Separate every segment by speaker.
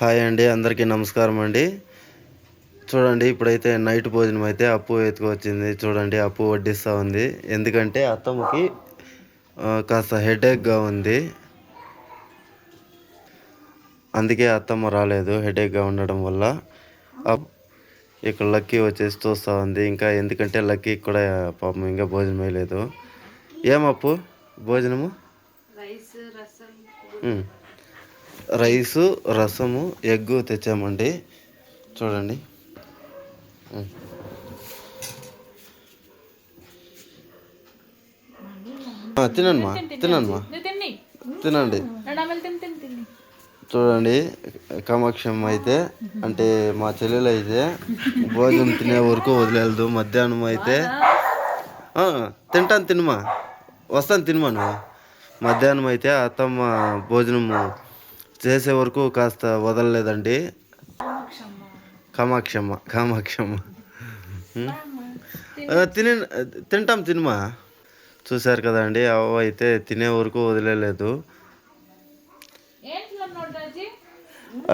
Speaker 1: Hi అండి అందరికీ నమస్కారం అండి. చూడండి ఇప్పుడైతే నైట్ భోజనం అయితే అప్పు ఎత్తుకొచ్చింది చూడండి అప్పు వడ్డిస్తూ ఉంది. ఎందుకంటే అత్తమ్మకి కాస్త హెడేక్గా ఉంది. అందుకే అత్తమ్మ రాలేదు హెడేక్గా ఉండడం వల్ల. ఇక్కడ లక్కీ వచ్చేసి చూస్తూ ఉంది. ఇంకా ఎందుకంటే లక్కీ కూడా పాపం ఇంకా భోజనం వేయలేదు ఏమప్పు భోజనము?
Speaker 2: రైస్ రసం.
Speaker 1: రైసు రసము ఎగ్గు తెచ్చామండి. చూడండి. తినమ్మా తినమ్మా తినండి చూడండి కామాక్షమ్మ అయితే అంటే మా చెల్లెలు అయితే భోజనం తినే వరకు వదిలేదు మధ్యాహ్నం అయితే. తింటాను తినమా వస్తాను తినమా నువ్వు. మధ్యాహ్నం అయితే అత్తమ్మ భోజనం చేసే వరకు కాస్త వదలలేదండి. కామాక్షమ్మ కామాక్షమ్మ. తిని తింటాం తినమా. చూశారు కదా అండి అవ్వ అయితే తినే వరకు వదిలేదు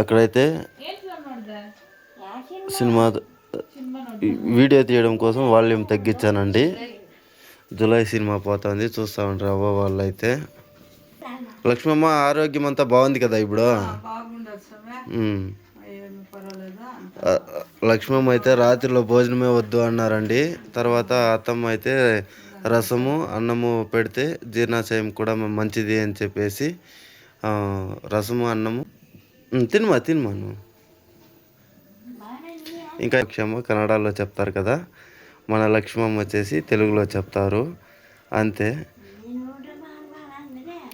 Speaker 1: అక్కడైతే సినిమా వీడియో తీయడం కోసం వాల్యూమ్ తగ్గించానండి. జులై సినిమా పోతుంది చూస్తూ ఉంటారు అవ్వ వాళ్ళు అయితే లక్ష్మమ్మ ఆరోగ్యం అంతా బాగుంది కదా ఇప్పుడు? లక్ష్మమ్మ అయితే రాత్రిలో భోజనమే వద్దు అన్నారండి. తర్వాత అత్తమ్మ అయితే రసము అన్నము పెడితే జీర్ణాశయం కూడా మంచిది అని చెప్పేసి రసము అన్నము. తినమా తినమా నువ్వు? ఇంకా లక్ష్మమ్మ కన్నడలో చెప్తారు కదా. మన లక్ష్మమ్మ వచ్చేసి తెలుగులో చెప్తారు. అంతే.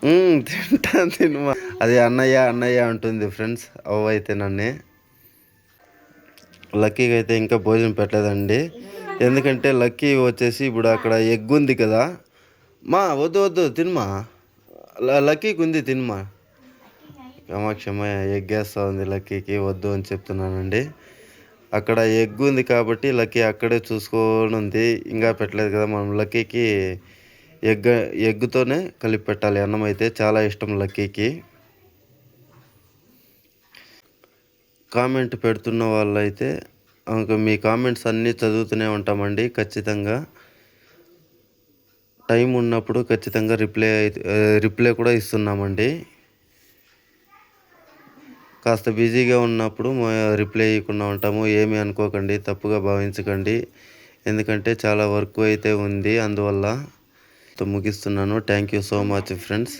Speaker 1: తింటాను తినమా. అది అన్నయ్య అన్నయ్య అంటుంది ఫ్రెండ్స్ అవ్వ అయితే నన్నే. లక్కీకి అయితే ఇంకా భోజనం పెట్టలేదండి. ఎందుకంటే లక్కీ వచ్చేసి ఇప్పుడు అక్కడ ఎగ్ ఉంది కదా. మా వద్దు వద్దు తినమా. లక్కీకి ఉంది తినమా. కామాక్షమ్మ ఎగ్ వేస్తూ ఉంది లక్కీకి వద్దు అని చెప్తున్నానండి. అక్కడ ఎగ్ ఉంది కాబట్టి లక్కీ అక్కడే చూసుకొని ఉంది ఇంకా పెట్టలేదు కదా మనం లక్కీకి ఎగ్ ఎగ్తోనే కలిపి పెట్టాలి అన్నం అయితే చాలా ఇష్టం లక్కీకి. కామెంట్ పెడుతున్న వాళ్ళైతే మీ కామెంట్స్ అన్నీ చదువుతూనే ఉంటామండి ఖచ్చితంగా. టైం ఉన్నప్పుడు ఖచ్చితంగా రిప్లై అయితే రిప్లై కూడా ఇస్తున్నామండి. కాస్త బిజీగా ఉన్నప్పుడు రిప్లై ఇవ్వకుండా ఉంటాము. ఏమీ అనుకోకండి తప్పుగా భావించకండి. ఎందుకంటే చాలా వర్క్ అయితే ఉంది అందువల్ల. ముగిస్తున్నాను. Thank you so much friends